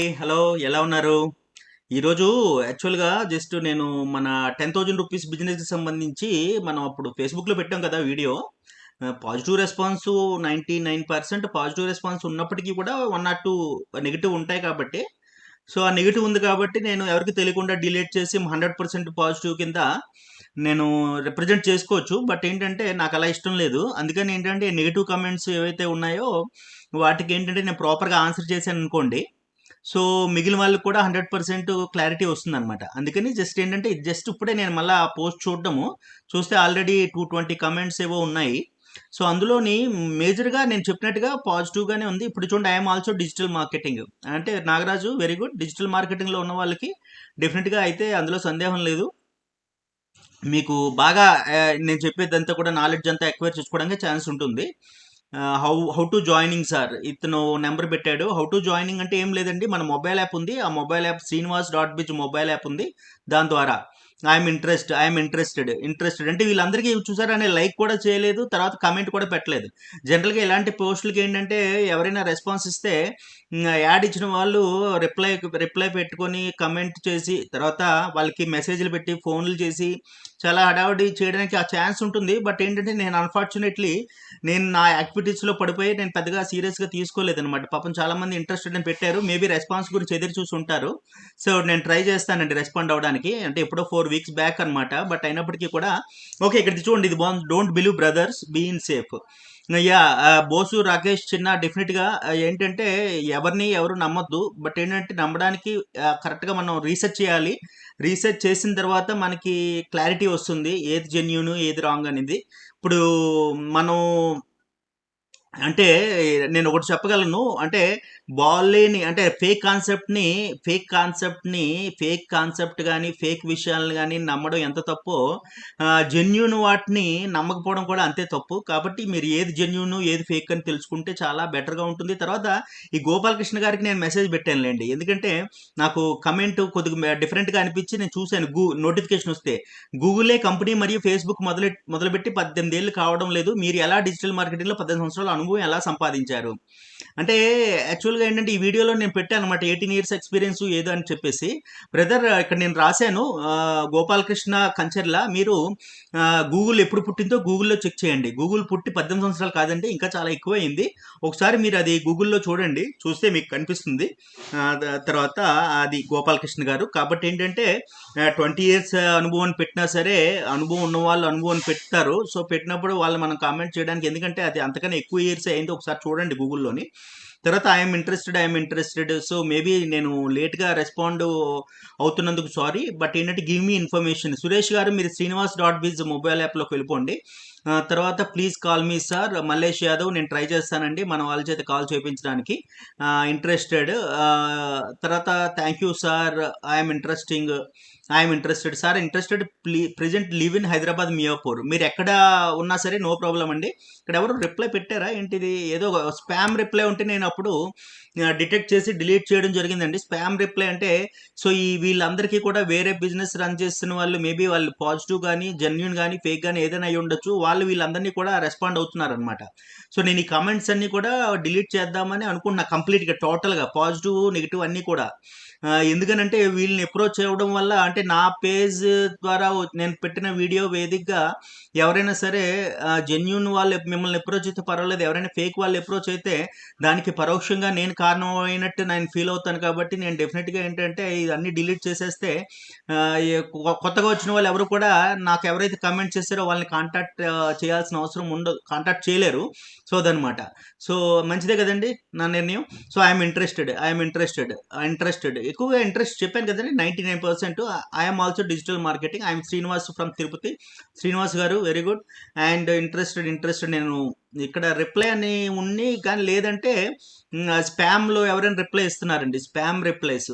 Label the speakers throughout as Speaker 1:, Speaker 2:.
Speaker 1: Hello ఎలా ఉన్నారు? ఈరోజు యాక్చువల్గా జస్ట్ నేను మన టెన్ థౌజండ్ రూపీస్ బిజినెస్కి సంబంధించి మనం అప్పుడు ఫేస్బుక్లో పెట్టాం కదా video. Positive response ninety nine percent positive response ఉన్నప్పటికీ కూడా వన్ ఆర్ టూ నెగిటివ్ ఉంటాయి కాబట్టి. సో ఆ నెగిటివ్ ఉంది కాబట్టి నేను ఎవరికి తెలియకుండా డిలీట్ చేసి హండ్రెడ్ పర్సెంట్ పాజిటివ్ కింద నేను రిప్రజెంట్ చేసుకోవచ్చు. బట్ ఏంటంటే నాకు అలా ఇష్టం లేదు. అందుకని ఏంటంటే నెగిటివ్ కమెంట్స్ ఏవైతే ఉన్నాయో వాటికి ఏంటంటే నేను ప్రాపర్గా ఆన్సర్ చేశాను అనుకోండి సో మిగిలిన వాళ్ళకి కూడా హండ్రెడ్ పర్సెంట్ క్లారిటీ వస్తుంది అనమాట అందుకని జస్ట్ ఏంటంటే జస్ట్ ఇప్పుడే నేను మళ్ళీ ఆ పోస్ట్ చూడడము. చూస్తే ఆల్రెడీ టూ ట్వంటీ కమెంట్స్ ఏవో ఉన్నాయి. సో అందులోని మేజర్గా నేను చెప్పినట్టుగా పాజిటివ్గానే ఉంది. ఇప్పుడు చూడండి ఐఎమ్ ఆల్సో డిజిటల్ మార్కెటింగ్ అంటే నాగరాజు వెరీ గుడ్ డిజిటల్ మార్కెటింగ్లో ఉన్న వాళ్ళకి డెఫినెట్గా అయితే అందులో సందేహం లేదు. మీకు బాగా నేను చెప్పేదంతా కూడా నాలెడ్జ్ అంతా ఎక్వైర్ చేసుకోవడానికి ఛాన్స్ ఉంటుంది. How how to joining sir ఇతను నెంబర్ పెట్టాడు. హౌ టు జాయినింగ్ అంటే ఏం లేదండి. మన మొబైల్ యాప్ ఉంది. ఆ mobile app Srinivas dot biz mobile app ఉంది. దాని ద్వారా. I'm interest I'm interested interested అంటే వీళ్ళందరికీ చూసారా అనే లైక్ కూడా చేయలేదు తర్వాత కమెంట్ కూడా పెట్టలేదు. జనరల్గా ఇలాంటి పోస్టులకి ఏంటంటే ఎవరైనా రెస్పాన్స్ ఇస్తే యాడ్ ఇచ్చిన వాళ్ళు రిప్లై రిప్లై పెట్టుకొని కమెంట్ చేసి తర్వాత వాళ్ళకి మెసేజ్లు పెట్టి ఫోన్లు చేసి చాలా హడావుడి చేయడానికి ఆ ఛాన్స్ ఉంటుంది. బట్ ఏంటంటే నేను అన్ఫార్చునేట్లీ నేను నా యాక్టివిటీస్లో పడిపోయి నేను పెద్దగా సీరియస్గా తీసుకోలేదు అనమాట పాపం చాలా మంది ఇంట్రెస్టెడ్ అని పెట్టారు. మేబీ రెస్పాన్స్ గురించి ఎదురు చూసి ఉంటారు. సో నేను ట్రై చేస్తానండి రెస్పాండ్ అవ్వడానికి అంటే ఎప్పుడో ఫోర్ వీక్స్ బ్యాక్ అనమాట బట్ అయినప్పటికీ కూడా ఓకే ఇక్కడ చూడండి ఇది బాగుంది. Don't believe brothers been safe yeah Bosu Rakesh చిన్న డెఫినెట్గా ఏంటంటే ఎవరిని ఎవరు నమ్మొద్దు. బట్ ఏంటంటే నమ్మడానికి కరెక్ట్గా మనం రీసెర్చ్ చేయాలి. రీసెర్చ్ చేసిన తర్వాత మనకి క్లారిటీ వస్తుంది. ఏది జెన్యున్ ఏది రాంగ్ అనేది. ఇప్పుడు మనం అంటే నేను ఒకటి చెప్పగలను. అంటే బాలేని అంటే ఫేక్ కాన్సెప్ట్ని ఫేక్ కాన్సెప్ట్ని ఫేక్ కాన్సెప్ట్ కానీ ఫేక్ విషయాలను కానీ నమ్మడం ఎంత తప్పో జెన్యున్ వాటిని నమ్మకపోవడం కూడా అంతే తప్పు. కాబట్టి మీరు ఏది జెన్యున్ ఏది ఫేక్ అని తెలుసుకుంటే చాలా బెటర్గా ఉంటుంది. తర్వాత ఈ గోపాలకృష్ణ గారికి నేను మెసేజ్ పెట్టానులేండి. ఎందుకంటే నాకు కమెంట్ కొద్దిగా డిఫరెంట్గా అనిపించి నేను చూశాను. గూ నోటిఫికేషన్ వస్తే. గూగులే కంపెనీ మరియు ఫేస్బుక్ మొదలు మొదలుపెట్టి పద్దెనిమిది ఏళ్ళు కావడం లేదు. మీరు ఎలా డిజిటల్ మార్కెటింగ్లో పద్దెనిమిది సంవత్సరాలు అనుభవం ఎలా సంపాదించారు? అంటే యాక్చువల్గా ఏంటంటే ఈ వీడియోలో నేను పెట్టాను అనమాట ఎయిటీన్ ఇయర్స్ ఎక్స్పీరియన్స్ ఏదో అని చెప్పేసి. బ్రదర్ ఇక్కడ నేను రాశాను గోపాలకృష్ణ కంచర్ల. మీరు గూగుల్ ఎప్పుడు పుట్టిందో గూగుల్లో చెక్ చేయండి. గూగుల్ పుట్టి పద్దెనిమిది సంవత్సరాలు కాదండి ఇంకా చాలా ఎక్కువ అయింది ఒకసారి మీరు అది గూగుల్లో చూడండి చూస్తే మీకు కనిపిస్తుంది. తర్వాత అది గోపాలకృష్ణ గారు. కాబట్టి ఏంటంటే ట్వంటీ ఇయర్స్ అనుభవం పెట్టినా సరే అనుభవం ఉన్న వాళ్ళు అనుభవం పెడతారు. సో పెట్టినప్పుడు వాళ్ళు మనం కామెంట్ చేయడానికి ఎందుకంటే అది అంతకన్నా ఎక్కువ ఇయర్స్ అయింది ఒకసారి చూడండి గూగుల్లోని. తర్వాత I'm interested I'm interested. So maybe నేను లేట్గా రెస్పాండ్ అవుతున్నందుకు సారీ. బట్ ఏంటంటే give me information. Suresh garu మీరు శ్రీనివాస్ డాట్ బిజ్ మొబైల్ యాప్లోకి వెళ్ళిపోండి. తర్వాత please call me sir. Mallesh Yadav నేను ట్రై చేస్తానండి. మన వాళ్ళ చేత కాల్ చేయించడానికి ఇంట్రెస్టెడ్. తర్వాత thank you sir I'm interesting. I'm interested sir interested plea present live in Hyderabad Miyapur మీరు ఎక్కడ ఉన్నా సరే నో ప్రాబ్లం అండి. ఇక్కడ ఎవరు రిప్లై పెట్టారా? ఏంటిది? ఏదో స్పామ్ రిప్లై ఉంటే నేను అప్పుడు డిటెక్ట్ చేసి డిలీట్ చేయడం జరిగిందండి. స్పామ్ రిప్లై అంటే సో ఈ వీళ్ళందరికీ కూడా వేరే బిజినెస్ రన్ చేస్తున్న వాళ్ళు మేబీ వాళ్ళు పాజిటివ్ కానీ జెన్యున్ కానీ ఫేక్ కానీ ఏదైనా అయి ఉండొచ్చు. వాళ్ళు వీళ్ళందరినీ కూడా రెస్పాండ్ అవుతున్నారు అనమాట సో నేను ఈ కమెంట్స్ అన్నీ కూడా డిలీట్ చేద్దామని అనుకున్నా కంప్లీట్గా టోటల్గా పాజిటివ్ నెగిటివ్ అన్నీ కూడా. ఎందుకనంటే వీళ్ళని అప్రోచ్ అవ్వడం వల్ల అంటే నా పేజ్ ద్వారా నేను పెట్టిన వీడియో వేదికగా ఎవరైనా సరే జెన్యున్ వాళ్ళు మిమ్మల్ని అప్రోచ్ అయితే పర్వాలేదు. ఎవరైనా ఫేక్ వాళ్ళు అప్రోచ్ అయితే దానికి పరోక్షంగా నేను కారణం అయినట్టు నేను ఫీల్ అవుతాను కాబట్టి నేను డెఫినెట్గా ఏంటంటే ఇవన్నీ డిలీట్ చేసేస్తే కొత్తగా వచ్చిన వాళ్ళు ఎవరు కూడా నాకు ఎవరైతే కమెంట్ చేస్తారో వాళ్ళని కాంటాక్ట్ చేయాల్సిన అవసరం ఉండదు కాంటాక్ట్ చేయలేరు. సో అదనమాట సో మంచిదే కదండి నా నిర్ణయం. So I'm interested I'm interested interested ఎక్కువగా ఇంట్రెస్ట్ చెప్పాను కదండి ninety nine percent I'm also digital marketing I'm Srinivas from Tirupati Srinivas garu very good and interested interested నేను ఇక్కడ రిప్లై అని ఉన్ని కానీ లేదంటే స్పామ్లో ఎవరైనా రిప్లై ఇస్తున్నారండి. Spam replies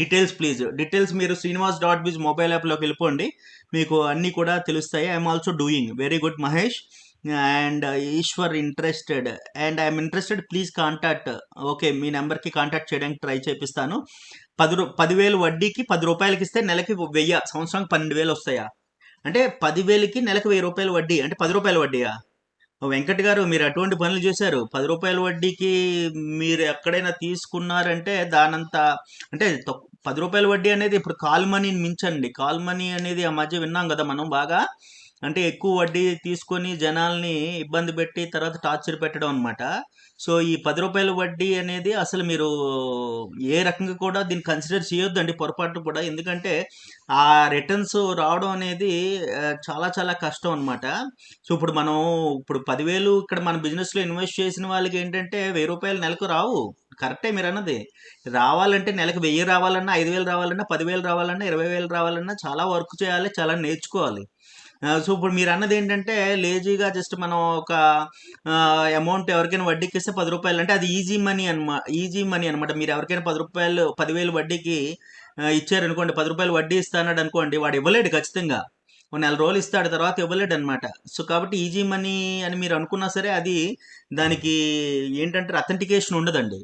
Speaker 1: details please details మీరు శ్రీనివాస్ డాట్ బిజ్ మొబైల్ యాప్లోకి వెళ్ళిపోండి. మీకు అన్నీ కూడా తెలుస్తాయి. I'm also doing very good Mahesh and Eshwar interested and I'm interested please contact okay మీ నెంబర్కి కాంటాక్ట్ చేయడానికి ట్రై చేపిస్తాను. పది రూ పదివేలు వడ్డీకి పది రూపాయలకి ఇస్తే నెలకి వెయ్యి సంవత్సరానికి పన్నెండు వేలు వస్తాయా? అంటే పదివేలకి నెలకు వెయ్యి రూపాయలు వడ్డీ అంటే పది రూపాయల వడ్డీయా? వెంకట్ గారు మీరు అటువంటి పనులు చేశారు. పది రూపాయల వడ్డీకి మీరు ఎక్కడైనా తీసుకున్నారంటే దానంత అంటే పది రూపాయల వడ్డీ అనేది ఇప్పుడు కాల్ మనీని మించండి. కాల్ మనీ అనేది ఆ మధ్య విన్నాం కదా మనం బాగా. అంటే ఎక్కువ వడ్డీ తీసుకొని జనాల్ని ఇబ్బంది పెట్టి తర్వాత టార్చర్ పెట్టడం అనమాట సో ఈ పది రూపాయల వడ్డీ అనేది అసలు మీరు ఏ రకంగా కూడా దీన్ని కన్సిడర్ చేయొద్దండి పొరపాటు కూడా. ఎందుకంటే ఆ రిటర్న్స్ రావడం అనేది చాలా చాలా కష్టం అనమాట సో ఇప్పుడు మనం ఇప్పుడు పదివేలు ఇక్కడ మన బిజినెస్లో ఇన్వెస్ట్ చేసిన వాళ్ళకి ఏంటంటే వెయ్యి రూపాయలు నెలకు రావు. కరెక్టే మీరు అన్నది. రావాలంటే నెలకు వెయ్యి రావాలన్నా ఐదు వేలు రావాలన్నా పదివేలు రావాలన్నా ఇరవై వేలు రావాలన్నా చాలా వర్క్ చేయాలి చాలా నేర్చుకోవాలి. సో ఇప్పుడు మీరు అన్నది ఏంటంటే లేజీగా జస్ట్ మనం ఒక అమౌంట్ ఎవరికైనా వడ్డీకి ఇస్తే పది రూపాయలు. అంటే అది ఈజీ మనీ అనమాట ఈజీ మనీ అనమాట మీరు ఎవరికైనా పది రూపాయలు పదివేలు వడ్డీకి ఇచ్చారనుకోండి పది రూపాయలు వడ్డీ ఇస్తాన్నాడు అనుకోండి వాడు ఇవ్వలేడు ఖచ్చితంగా. నెల రోజులు ఇస్తాడు తర్వాత ఇవ్వలేడు అనమాట సో కాబట్టి ఈజీ మనీ అని మీరు అనుకున్నా సరే అది దానికి ఏంటంటే అథెంటికేషన్ ఉండదండి.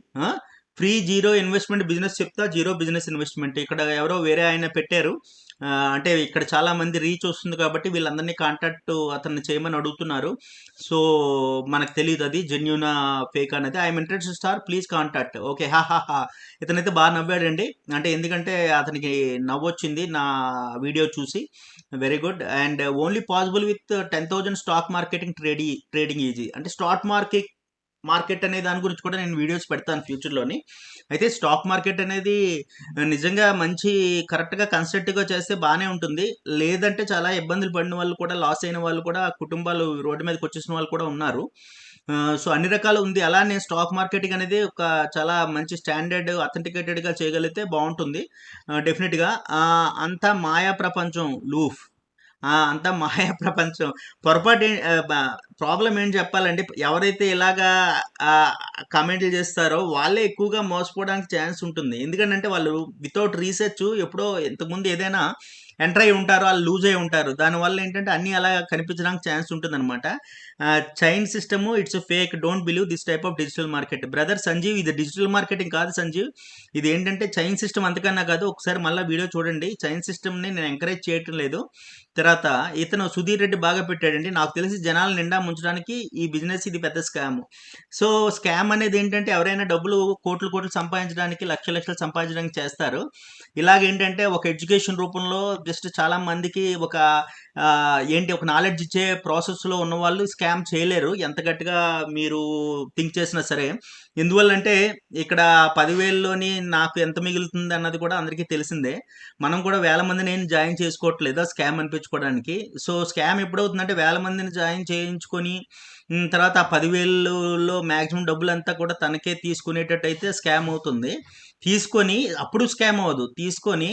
Speaker 1: ఫ్రీ జీరో ఇన్వెస్ట్మెంట్ బిజినెస్ చెప్తా జీరో బిజినెస్ ఇన్వెస్ట్మెంట్ ఇక్కడ ఎవరో వేరే ఆయన పెట్టారు. అంటే ఇక్కడ చాలా మంది రీచ్ వస్తుంది కాబట్టి వీళ్ళందరినీ కాంటాక్ట్ అతన్ని చేయమని అడుగుతున్నారు. సో మనకు తెలియదు అది జెన్యునా ఫేక్ అనేది. I'm interest star please contact okay హా హా హా ఇతనైతే బాగా నవ్వాడండి. అంటే ఎందుకంటే అతనికి నవ్వొచ్చింది నా వీడియో చూసి. Very good and only possible with ten thousand stock marketing trading trading easy అంటే స్టాక్ మార్కెట్ మార్కెట్ అనే దాని గురించి కూడా నేను వీడియోస్ పెడతాను ఫ్యూచర్లోని అయితే స్టాక్ మార్కెట్ అనేది నిజంగా మంచి కరెక్ట్గా కన్స్ట్రక్టివ్గా చేస్తే బాగానే ఉంటుంది. లేదంటే చాలా ఇబ్బందులు పడిన వాళ్ళు కూడా లాస్ అయిన వాళ్ళు కూడా కుటుంబాలు రోడ్డు మీదకి వచ్చేసిన వాళ్ళు కూడా ఉన్నారు. సో అన్ని రకాలు ఉంది. అలానే స్టాక్ మార్కెటింగ్ అనేది ఒక చాలా మంచి స్టాండర్డ్ అథెంటికేటెడ్గా చేయగలిగితే బాగుంటుంది. డెఫినెట్గా అంతా మాయా ప్రపంచం లూఫ్. అంతా మాయా ప్రపంచం. పొరపాటు ప్రాబ్లం ఏం చెప్పాలంటే ఎవరైతే ఇలాగా కామెంట్లు చేస్తారో వాళ్ళే ఎక్కువగా మోసపోవడానికి ఛాన్స్ ఉంటుంది. ఎందుకంటే వాళ్ళు వితౌట్ రీసెర్చ్ ఎప్పుడో ఇంతకుముందు ఏదైనా ఎంటర్ అయి ఉంటారు వాళ్ళు లూజ్ అయి ఉంటారు. దానివల్ల ఏంటంటే అన్నీ అలా కనిపించడానికి ఛాన్స్ ఉంటుందన్నమాట. Chain system it's fake don't believe this type of digital market brother Sanjeev ఇది డిజిటల్ మార్కెటింగ్ కాదు సంజీవ్ ఇది ఏంటంటే చైన్ సిస్టమ్ అంతకన్నా కాదు ఒకసారి మళ్ళీ వీడియో చూడండి. చైన్ సిస్టమ్ని నేను ఎంకరేజ్ చేయటం లేదు. తర్వాత ఇతను సుధీర్ రెడ్డి బాగా పెట్టాడండి. నాకు తెలిసి జనాలు నిండా ఉంచడానికి ఈ బిజినెస్ ఇది పెద్ద స్కామ్. సో స్కామ్ అనేది ఏంటంటే ఎవరైనా డబ్బులు కోట్లు కోట్లు సంపాదించడానికి లక్ష లక్షలు సంపాదించడానికి చేస్తారు. ఇలాగేంటంటే ఒక ఎడ్యుకేషన్ రూపంలో జస్ట్ చాలా మందికి ఒక ఏంటి ఒక నాలెడ్జ్ ఇచ్చే ప్రాసెస్లో ఉన్న వాళ్ళు స్కామ్ చేయలేరు. ఎంత గట్టిగా మీరు థింక్ చేసినా సరే. ఎందువల్లంటే ఇక్కడ పదివేల్లోని నాకు ఎంత మిగులుతుంది అన్నది కూడా అందరికీ తెలిసిందే. మనం కూడా వేల మందిని ఏం జాయిన్ చేసుకోవట్లేదు ఆ స్కామ్ అనిపించుకోవడానికి? సో స్కామ్ ఎప్పుడవుతుందంటే వేల మందిని జాయిన్ చేయించుకొని తర్వాత ఆ పదివేలలో మ్యాక్సిమం డబ్బులంతా కూడా తనకే తీసుకునేటట్టు అయితే స్కామ్ అవుతుంది. తీసుకొని అప్పుడు స్కామ్ అవ్వదు. తీసుకొని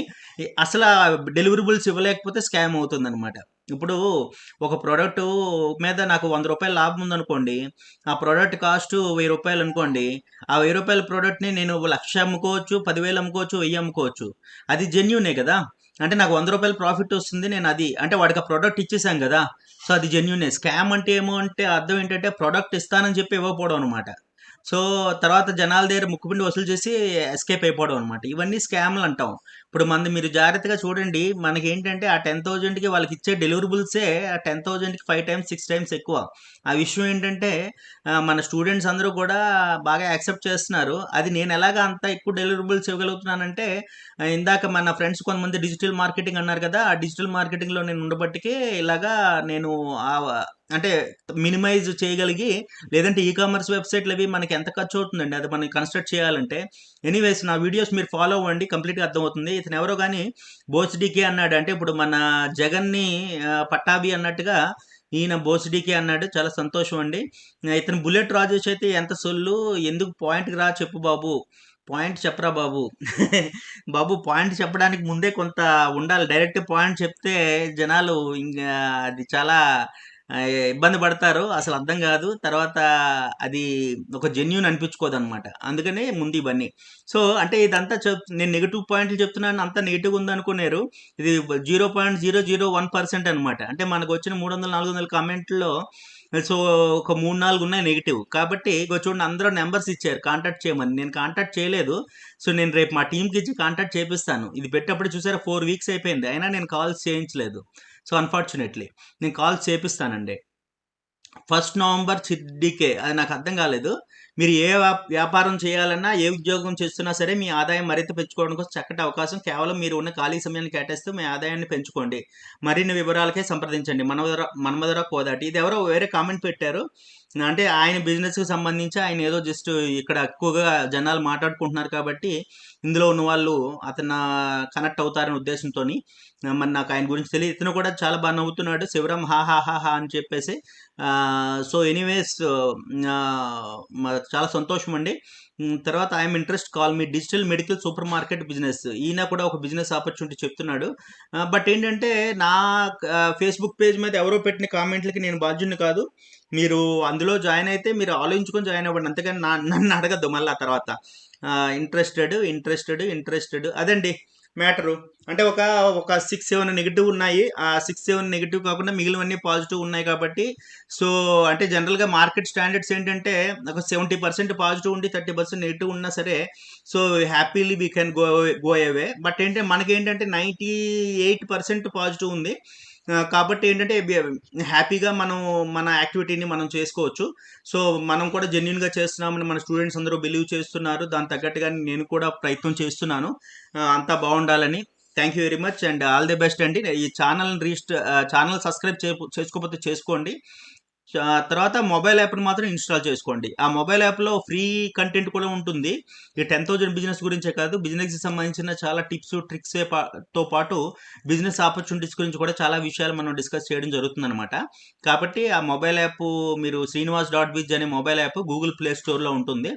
Speaker 1: అసలు డెలివరబుల్స్ ఇవ్వలేకపోతే స్కామ్ అవుతుంది అనమాట ఇప్పుడు ఒక ప్రోడక్ట్ మీద నాకు వంద రూపాయల లాభం ఉందనుకోండి ఆ ప్రోడక్ట్ కాస్ట్ వెయ్యి రూపాయలు అనుకోండి ఆ వెయ్యి రూపాయల ప్రోడక్ట్ని నేను లక్ష అమ్ముకోవచ్చు పదివేలు అమ్ముకోవచ్చు వెయ్యి అమ్ముకోవచ్చు. అది జెన్యునే కదా. అంటే నాకు వంద రూపాయల ప్రాఫిట్ వస్తుంది నేను అది అంటే వాడికి ఆ ప్రోడక్ట్ ఇచ్చేసాం కదా. సో అది జెన్యునే. స్కామ్ అంటే ఏమో అంటే అర్థం ఏంటంటే ప్రోడక్ట్ ఇస్తానని చెప్పి ఇవ్వకపోవడం అనమాట సో తర్వాత జనాల దగ్గర ముక్కుపిండి వసూలు చేసి ఎస్కేప్ అయిపోవడం అనమాట ఇవన్నీ స్కామ్లు అంటాం. ఇప్పుడు మంది మీరు జాగ్రత్తగా చూడండి. మనకి ఏంటంటే ఆ టెన్ థౌజండ్కి వాళ్ళకి ఇచ్చే డెలివరబుల్సే ఆ టెన్ థౌజండ్కి ఫైవ్ టైమ్స్ సిక్స్ టైమ్స్ ఎక్కువ. ఆ విషయం ఏంటంటే మన స్టూడెంట్స్ అందరూ కూడా బాగా యాక్సెప్ట్ చేస్తున్నారు. అది నేను ఎలాగ అంత ఎక్కువ డెలివరబుల్స్ ఇవ్వగలుగుతున్నానంటే ఇందాక మన ఫ్రెండ్స్ కొంతమంది డిజిటల్ మార్కెటింగ్ అన్నారు కదా ఆ డిజిటల్ మార్కెటింగ్లో నేను ఉండబట్టికే ఇలాగా నేను అంటే మినిమైజ్ చేయగలిగి లేదంటే ఈ కామర్స్ వెబ్సైట్లు అవి మనకి ఎంత ఖర్చు అవుతుందండి అది మనం కన్స్ట్రక్ట్ చేయాలంటే. ఎనీవేస్ నా వీడియోస్ మీరు ఫాలో అవ్వండి కంప్లీట్గా అర్థమవుతుంది. ఇతను ఎవరో కానీ బోస్డికే అన్నాడు. అంటే ఇప్పుడు మన జగన్ని పట్టాభి అన్నట్టుగా ఈయన బోస్డీకే అన్నాడు. చాలా సంతోషం అండి. ఇతను బుల్లెట్ రాజేష్ అయితే ఎంత సొల్లు ఎందుకు పాయింట్కి రా చెప్పు బాబు. పాయింట్ చెప్పరా బాబు. బాబు పాయింట్ చెప్పడానికి ముందే కొంత ఉండాలి. డైరెక్ట్ పాయింట్ చెప్తే జనాలు ఇంకా అది చాలా ఇబ్బంది పడతారు. అసలు అర్థం కాదు. తర్వాత అది ఒక జెన్యున్ అనిపించుకోదు అనమాట అందుకనే ముందు ఇవన్నీ. సో అంటే ఇదంతా చెప్ నేను నెగిటివ్ పాయింట్లు చెప్తున్నాను. అంతా నెగిటివ్ ఉందనుకున్నారు ఇది zero point zero zero one percent అనమాట అంటే మనకు వచ్చిన మూడు వందల నాలుగు వందల కామెంట్లో సో ఒక మూడు నాలుగు ఉన్నాయి నెగిటివ్ కాబట్టి ఇగో చూడండి అందరూ నెంబర్స్ ఇచ్చారు. కాంటాక్ట్ చేయమని. నేను కాంటాక్ట్ చేయలేదు. సో నేను రేపు మా టీంకి ఇచ్చి కాంటాక్ట్ చేపిస్తాను. ఇది పెట్టేటప్పుడు చూసారా ఫోర్ వీక్స్ అయిపోయింది. అయినా నేను కాల్స్ చేయించలేదు. సో అన్ఫార్చునేట్లీ నేను కాల్ చేపిస్తానండి. ఫస్ట్ నవంబర్ చిడ్డికే అది నాకు అర్థం కాలేదు. మీరు ఏ వ్యాప్- వ్యాపారం చేయాలన్నా ఏ ఉద్యోగం చేస్తున్నా సరే మీ ఆదాయం మరింత పెంచుకోవడం కోసం చక్కటి అవకాశం. కేవలం మీరు ఉన్న ఖాళీ సమయాన్ని కేటాయిస్తూ మీ ఆదాయాన్ని పెంచుకోండి. మరిన్ని వివరాలకే సంప్రదించండి. మనమధుర మనమధుర కోదాటి. ఇది ఎవరో వేరే కామెంట్ పెట్టారు. అంటే ఆయన బిజినెస్కి సంబంధించి ఆయన ఏదో జస్ట్ ఇక్కడ ఎక్కువగా జనాలు మాట్లాడుకుంటున్నారు కాబట్టి ఇందులో ఉన్న వాళ్ళు అతను కనెక్ట్ అవుతారనే ఉద్దేశంతో మరి నాకు ఆయన గురించి తెలియదు. ఇతను కూడా చాలా బాగా నవ్వుతున్నాడు. శివరామ్ హా హా హా హా అని చెప్పేసి సో ఎనీవేస్ చాలా సంతోషం అండి. తర్వాత I'm interest call me digital medical super market business. ఈయన కూడా ఒక బిజినెస్ ఆపర్చునిటీ చెప్తున్నాడు. బట్ ఏంటంటే నా ఫేస్బుక్ పేజ్ మీద ఎవరో పెట్టిన కామెంట్లకి నేను బాధ్యుని కాదు. మీరు అందులో జాయిన్ అయితే మీరు ఆలోచించుకొని జాయిన్ అవ్వండి. అంతేగాని నా నన్ను అడగద్దు మళ్ళీ ఆ తర్వాత ఇంట్రెస్టెడ్ ఇంట్రెస్టెడ్ ఇంట్రెస్టెడ్ అదండి మ్యాటరు. అంటే ఒక ఒక సిక్స్ సెవెన్ నెగిటివ్ ఉన్నాయి. ఆ సిక్స్ సెవెన్ నెగిటివ్ కాకుండా మిగిలినవన్నీ పాజిటివ్ ఉన్నాయి కాబట్టి సో అంటే జనరల్గా మార్కెట్ స్టాండర్డ్స్ ఏంటంటే ఒక సెవెంటీ పర్సెంట్ పాజిటివ్ ఉండి థర్టీ పర్సెంట్ నెగిటివ్ ఉన్నా సరే so happily we can go go away but ఏంటంటే మనకి ఏంటంటే నైంటీ ఎయిట్ పర్సెంట్ పాజిటివ్ ఉంది. కాబట్టి ఏంటంటే హ్యాపీగా మనం మన యాక్టివిటీని మనం చేసుకోవచ్చు. సో మనం కూడా జెన్యున్గా చేస్తున్నామని మన స్టూడెంట్స్ అందరూ బిలీవ్ చేస్తున్నారు. దాని తగ్గట్టుగా నేను కూడా ప్రయత్నం చేస్తున్నాను. అంతా బాగుండాలని thank you very much and all the best అండి. ఈ ఛానల్ రీస్ట్ ఛానల్ సబ్స్క్రైబ్ చేసుకోకపోతే చేసుకోండి. తర్వాత మొబైల్ యాప్ని మాత్రం ఇన్స్టాల్ చేసుకోండి. ఆ మొబైల్ యాప్లో ఫ్రీ కంటెంట్ కూడా ఉంటుంది. ఈ టెన్ థౌజండ్ బిజినెస్ గురించే కాదు బిజినెస్కి సంబంధించిన చాలా టిప్స్ ట్రిక్స్తో పాటు బిజినెస్ ఆపర్చునిటీస్ గురించి కూడా చాలా విషయాలు మనం డిస్కస్ చేయడం జరుగుతుందనమాట కాబట్టి ఆ మొబైల్ యాప్ మీరు శ్రీనివాస్ డాట్ బిజ్ అనే మొబైల్ యాప్ గూగుల్ ప్లే స్టోర్లో ఉంటుంది.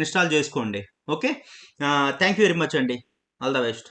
Speaker 1: ఇన్స్టాల్ చేసుకోండి. Okay thank you very much అండి. All the best